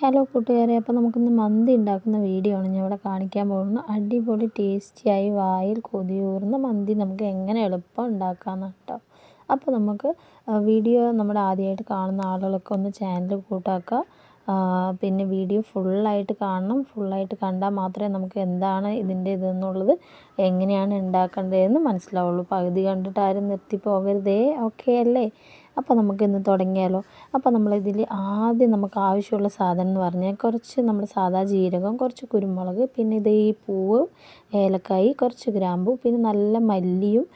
Hello കൂട്ടുകാരെ അപ്പോൾ നമുക്കിന്ന് മന്തി ഉണ്ടാക്കുന്ന വീഡിയോ ആണ്. ഞാൻ ഇവിടെ കാണിക്കാൻ പോകുന്നത്. അടിപൊളി ടേസ്റ്റിയായി വായിൽ കൊതിയൂർന്ന മന്തി. നമുക്ക് എങ്ങനെ എളുപ്പം ഉണ്ടാക്കാമെന്ന് കേട്ടോ. അപ്പോൾ നമുക്ക് വീഡിയോ നമ്മുടെ ആദ്യമായിട്ട് കാണുന്ന ആളുകളൊക്കെ ഒന്ന് ചാനൽ കൂട്ടാക്കുക. പിന്നെ വീഡിയോ ഫുള്ളായിട്ട് കാണണം. ഫുള്ളായിട്ട് കണ്ടാൽ മാത്രമേ നമുക്ക് എന്താണ് ഇതിന്റെ ഇതെന്നുള്ളത് എങ്ങനെയാണ് ഉണ്ടാക്കേണ്ടതെന്ന് മനസ്സിലാവുള്ളൂ. പകുതി കണ്ടിട്ട് ആരും നിർത്തി പോകരുതേ. ഓക്കെ അല്ലേ? അപ്പോൾ നമുക്കിന്ന് തുടങ്ങിയാലോ? അപ്പോൾ നമ്മളിതിൽ ആദ്യം നമുക്ക് ആവശ്യമുള്ള സാധനം എന്ന് പറഞ്ഞാൽ കുറച്ച് നമ്മൾ സാധാ ജീരകം കുറച്ച് കുരുമുളക് പിന്നെ ഇത് ഈ പൂവ് ഏലക്കായി കുറച്ച് ഗ്രാമ്പു പിന്നെ നല്ല മല്ലിയും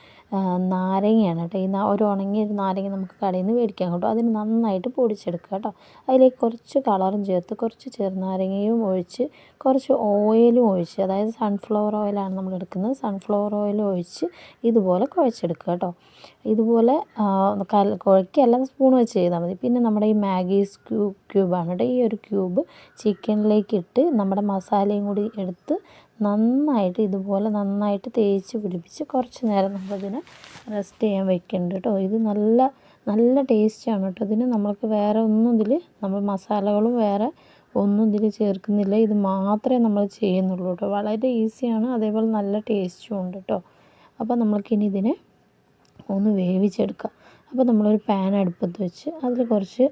നാരങ്ങയാണ് കേട്ടോ. ഈ ഒരു ഉണങ്ങിയ ഒരു നാരങ്ങ നമുക്ക് കടയിൽ നിന്ന് മേടിക്കാൻ കിട്ടും. അതിന് നന്നായിട്ട് പൊടിച്ചെടുക്കുക കേട്ടോ. അതിലേക്ക് കുറച്ച് കളറും ചേർത്ത് കുറച്ച് ചെറുനാരങ്ങയും ഒഴിച്ച് കുറച്ച് ഓയിലും ഒഴിച്ച് അതായത് സൺഫ്ലവർ ഓയിലാണ് നമ്മൾ എടുക്കുന്നത്. സൺഫ്ലവർ ഓയിൽ ഒഴിച്ച് ഇതുപോലെ കുഴച്ചെടുക്കുക കേട്ടോ. ഇതുപോലെ കുഴക്കല്ല സ്പൂൺ വെച്ച് ചെയ്താൽ മതി. പിന്നെ നമ്മുടെ ഈ മാഗി ക്യൂബ് ക്യൂബാണ് കേട്ടോ. ഈ ഒരു ക്യൂബ് ചിക്കനിലേക്ക് ഇട്ട് നമ്മുടെ മസാലയും കൂടി എടുത്ത് നന്നായിട്ട് ഇതുപോലെ നന്നായിട്ട് തേച്ച് പിടിപ്പിച്ച് കുറച്ച് നേരം നമ്മളതിനെ റെസ്റ്റ് ചെയ്യാൻ വെക്കുന്നുണ്ട് കേട്ടോ. ഇത് നല്ല നല്ല ടേസ്റ്റാണ് കേട്ടോ. ഇതിന് നമ്മൾക്ക് വേറെ ഒന്നും ഇതിൽ നമ്മൾ മസാലകളും വേറെ ഒന്നും ഇതിൽ ചേർക്കുന്നില്ല. ഇത് മാത്രമേ നമ്മൾ ചെയ്യുന്നുള്ളൂ കേട്ടോ. വളരെ ഈസിയാണ് അതേപോലെ നല്ല ടേസ്റ്റും ഉണ്ട് കേട്ടോ. അപ്പോൾ നമ്മൾക്കിനി ഇതിനെ ഒന്ന് വേവിച്ചെടുക്കാം അപ്പോൾ നമ്മളൊരു പാൻ അടുപ്പത്ത് വെച്ച് അതിൽ കുറച്ച്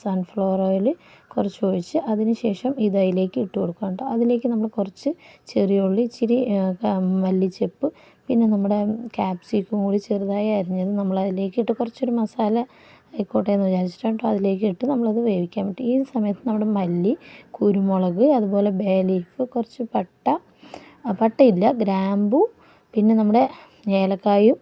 സൺഫ്ലവർ ഓയിൽ കുറച്ച് ഒഴിച്ച് അതിന് ശേഷം ഇത് അതിലേക്ക് ഇട്ട് കൊടുക്കുക കേട്ടോ. അതിലേക്ക് നമ്മൾ കുറച്ച് ചെറിയ ഉള്ളി ഇച്ചിരി മല്ലിച്ചെപ്പ് പിന്നെ നമ്മുടെ ക്യാപ്സിക്കും കൂടി ചെറുതായി അരിഞ്ഞത് നമ്മൾ അതിലേക്ക് ഇട്ട് കുറച്ചൊരു മസാല ആയിക്കോട്ടെ എന്ന് വിചാരിച്ചിട്ട് അതിലേക്ക് ഇട്ട് നമ്മളത് വേവിക്കാൻ പറ്റും ഈ സമയത്ത് നമ്മുടെ മല്ലി കുരുമുളക് അതുപോലെ ബേ ലീഫ് കുറച്ച് പട്ട പട്ടയില്ല ഗ്രാമ്പു പിന്നെ നമ്മുടെ ഏലക്കായും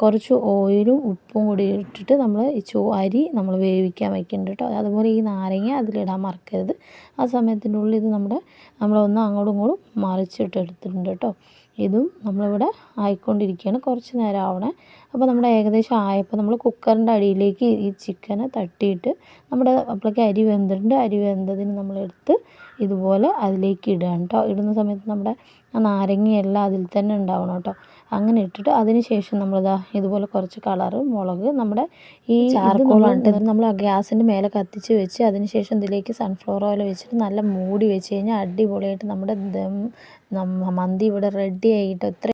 കുറച്ച് ഓയിലും ഉപ്പും കൂടി ഇട്ടിട്ട് നമ്മൾ ഈ ചോ അരി നമ്മൾ വേവിക്കാൻ വയ്ക്കുന്നുണ്ട് കേട്ടോ. അതുപോലെ ഈ നാരങ്ങ അതിലിടാൻ മറക്കരുത്. ആ സമയത്തിന്റെ ഉള്ളിൽ ഇത് നമ്മുടെ നമ്മളൊന്ന് അങ്ങോട്ടും ഇങ്ങോട്ടും മറിച്ചിട്ട് എടുത്തിട്ടുണ്ട് കേട്ടോ. ഇതും നമ്മളിവിടെ ആയിക്കൊണ്ടിരിക്കുകയാണ്. കുറച്ച് നേരം ആവണേ. അപ്പോൾ നമ്മുടെ ഏകദേശം ആയപ്പോൾ നമ്മൾ കുക്കറിന്റെ അടിയിലേക്ക് ഈ ചിക്കനെ തട്ടിയിട്ട് നമ്മുടെ അപ്പോഴേക്ക് അരി വെന്തിട്ടുണ്ട്. അരി വെന്തതിന് നമ്മളെടുത്ത് ഇതുപോലെ അതിലേക്ക് ഇടുകയാണ് കേട്ടോ. ഇടുന്ന സമയത്ത് നമ്മുടെ ആ നാരങ്ങയെല്ലാം അതിൽ തന്നെ ഉണ്ടാവണം കേട്ടോ. അങ്ങനെ ഇട്ടിട്ട് അതിന് ശേഷം നമ്മളിതാ ഇതുപോലെ കുറച്ച് കളറ് മുളക് നമ്മുടെ ഈ ചാർക്കോളാണ് നമ്മൾ ആ ഗ്യാസിന്റെ മേലെ കത്തിച്ച് വെച്ച് അതിന് ശേഷം ഇതിലേക്ക് സൺഫ്ലവർ ഓയിൽ വെച്ചിട്ട് നല്ല മൂടി വെച്ച് കഴിഞ്ഞാൽ അടിപൊളിയായിട്ട് നമ്മുടെ ദം മന്തി ഇവിടെ റെഡി ആയിട്ട് എത്ര